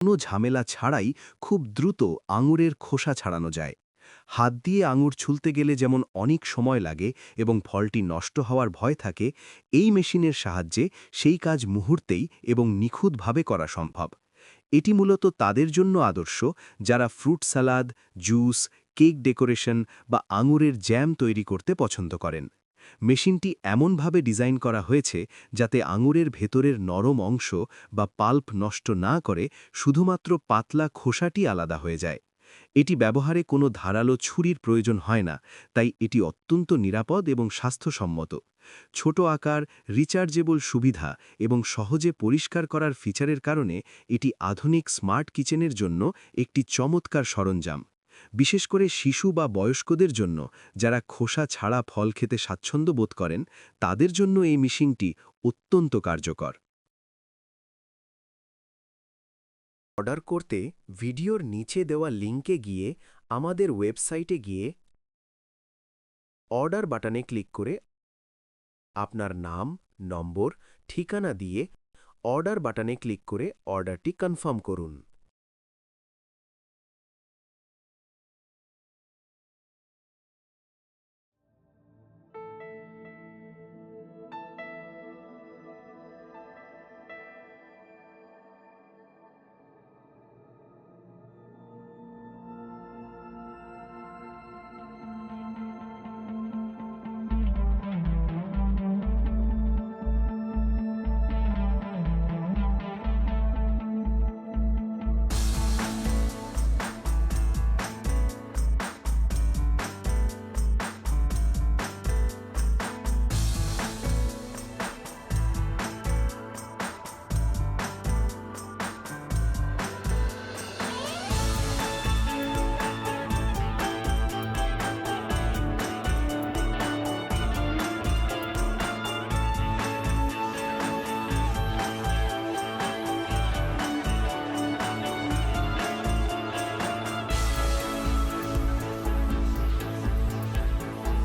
কোনো ঝামেলা ছাড়াই খুব দ্রুত আঙুরের খোসা ছাড়ানো যায়। হাত দিয়ে আঙুর ছুলতে গেলে যেমন অনেক সময় লাগে এবং ফলটি নষ্ট হওয়ার ভয় থাকে, এই মেশিনের সাহায্যে সেই কাজ মুহূর্তেই এবং নিখুঁতভাবে করা সম্ভব। এটি মূলত তাদের জন্য আদর্শ, যারা fruit salad juice, cake decoration বা আঙুরের জ্যাম তৈরি করতে পছন্দ করেন। মেশিনটি এমনভাবে ডিজাইন করা হয়েছে যাতে আঙুরের ভেতরের নরম অংশ বা পাল্প নষ্ট না করে শুধুমাত্র পাতলা খোসাটি আলাদা হয়ে যায়। এটি ব্যবহারে কোনো ধারালো ছুরির প্রয়োজন হয় না, তাই এটি অত্যন্ত নিরাপদ এবং স্বাস্থ্যসম্মত। ছোট আকার, রিচার্জেবল সুবিধা এবং সহজে পরিষ্কার করার ফিচারের কারণে এটি আধুনিক স্মার্ট কিচেনের জন্য একটি চমৎকার সরঞ্জাম। বিশেষ করে শিশু বা বয়স্কদের জন্য, যারা খোসা ছাড়া ফল খেতে স্বাচ্ছন্দ্য বোধ করেন, তাদের জন্য এই মিশিংটি অত্যন্ত কার্যকর। অর্ডার করতে ভিডিওর নিচে দেওয়া লিঙ্কে গিয়ে আমাদের ওয়েবসাইটে গিয়ে অর্ডার বাটনে ক্লিক করে আপনার নাম, নম্বর, ঠিকানা দিয়ে অর্ডার বাটনে ক্লিক করে অর্ডারটি কনফার্ম করুন।